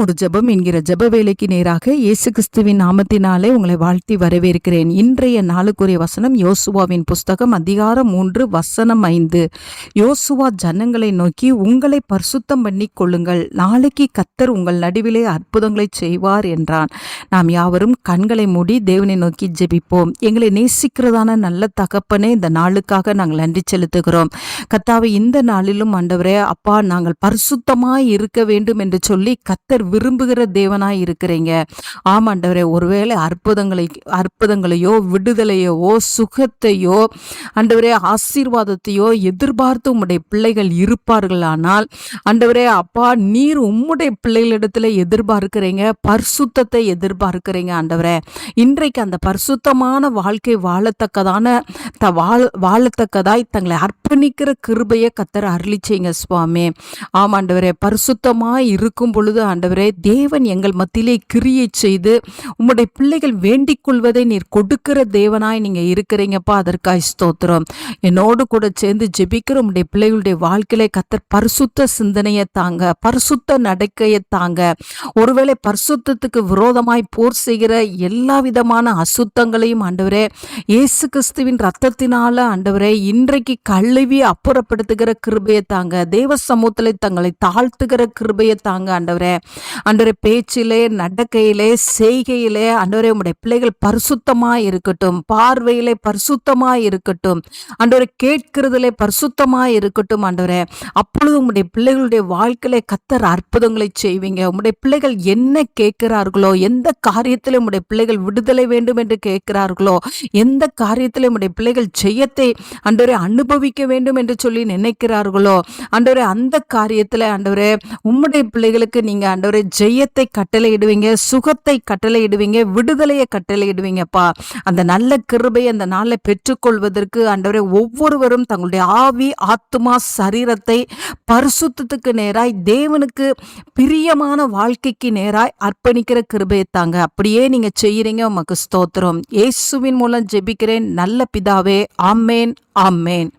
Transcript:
ஒரு ஜபம் என்கிற ஜப வேலைக்கு நேராக இயேசு கிறிஸ்துவின் நாமத்தினாலே உங்களை வாழ்த்தி வரவேற்கிறேன். இன்றைய நாளுக்குரிய வசனம் யோசுவாவின் புஸ்தகம் அதிகாரம் மூன்று வசனம் ஐந்து. யோசுவா ஜனங்களை நோக்கி உங்களை பரிசுத்தம் பண்ணி கொள்ளுங்கள். நாளைக்கு கத்தர் உங்கள் நடுவிலே அற்புதங்களை செய்வார் என்றான். நாம் யாவரும் கண்களை மூடி தேவனை நோக்கி ஜெபிப்போம். எங்களை நேசிக்கிறதான நல்ல தகப்பனே இந்த நாளுக்காக நாங்கள் நன்றி செலுத்துகிறோம். கத்தாவை இந்த நாளிலும் ஆண்டவரே அப்பா நாங்கள் பரிசுத்தமாய் இருக்க வேண்டும் என்று சொல்லி கத்தர் விரும்புகிற தேவனாய் இருக்கிறீங்க. ஆமாண்டவரே ஒருவேளை அற்புதங்களை அற்புதங்களையோ விடுதலையோ சுகத்தையோ அண்டவரே ஆசீர்வாதத்தையோ எதிர்பார்த்து உம்முடைய பிள்ளைகள் இருப்பார்களானால் அண்டவரே அப்பா நீர் உம்முடைய பிள்ளைகளிடத்துல எதிர்பார்க்கிறீங்க. பரிசுத்தத்தை எதிர்பார்க்கிறீங்க ஆண்டவரே. இன்றைக்கு அந்த பரிசுத்தமான வாழ்க்கை வாழத்தக்கதான த வாழ வாழத்தக்கதாய் தங்களை அர்ப்பணிக்கிற கிருபையை கத்தர் அருளிச்சிங்க சுவாமி. ஆமாண்டவரே பரிசுத்தமாக இருக்கும் பொழுது ஆண்டவரே தேவன் எங்கள் மத்தியிலே கிரியை செய்து உம்முடைய பிள்ளைகள் வேண்டிக் கொள்வதை நீர் கொடுக்கிற தேவனாய் நீங்க இருக்கிறீங்கப்பா. அதற்காய் ஸ்தோத்திரம். என்னோடு கூட சேர்ந்து ஜெபிக்கிற உம்முடைய பிள்ளைகளுடைய வாழ்க்கையில கத்தர் பரிசுத்த சிந்தனையை தாங்க பரிசுத்த நடக்கையை தாங்க. ஒருவேளை பரிசுத்தத்துக்கு விரோதமாய் போர் செய்கிற எல்லா விதமான அசுத்தங்களையும் ஆண்டவரே இயேசு கிறிஸ்துவின் ரத்தத்தினால ஆண்டவரே இன்றைக்கு கழுவி அப்புறப்படுத்துகிற கிருபையை தாங்க தேவ சமூகத்தில் தங்களை தாழ்த்துகிற கிருபையை தாங்க ஆண்டவரே. ஆண்டவரே பேச்சிலே நடக்கையிலே செய்கையிலே அன்றரை உடைய பிள்ளைகள் பரிசுத்தமாக இருக்கட்டும் பார்வையிலே பரிசுத்தமாக இருக்கட்டும் ஆண்டவரை கேட்கிறதுலே பரிசுத்தமாக இருக்கட்டும் ஆண்டவரே அப்பொழுது உங்களுடைய பிள்ளைகளுடைய வாழ்க்கையிலே கத்தர் அற்புதங்களை செய்வீங்க. உங்களுடைய பிள்ளைகள் என்ன கேட்கிறார்களோ எந்த காரியத்தில் உங்களுடைய பிள்ளைகள் விடுதலை வேண்டும் என்று கேட்கிறார்களோ எந்த காரியத்தில் உங்களுடைய பிள்ளைகள் ஜெயத்தை ஆண்டவரை அனுபவிக்க வேண்டும் என்று சொல்லி நினைக்கிறார்களோ ஆண்டவரே அந்த காரியத்தில் அன்றவரே உம்முடைய பிள்ளைகளுக்கு நீங்கள் நீங்க ஆண்டவரே ஜெயத்தை கட்டளையிடுவீங்க சுகத்தை கட்டளையிடுவீங்க விடுதலையை கட்டளையிடுவீங்கப்பா. அந்த நல்ல கிருபை அந்த நாளில் பெற்றுக்கொள்வதற்கு ஆண்டவரே ஒவ்வொருவரும் தங்களுடைய ஆவி ஆத்மா சரீரத்தை பரிசுத்தத்துக்கு நேராய் தேவனுக்கு பிரியமான வாழ்க்கைக்கு நேராய் அர்ப்பணிக்கிற கிருபையை தாங்க. அப்படியே நீங்க செய்யறீங்க உமக்கு ஸ்தோத்திரம். இயேசுவின் மூலம் ஜெபிக்கிறேன். நல்ல பிதாவே ஆமேன் ஆமேன்.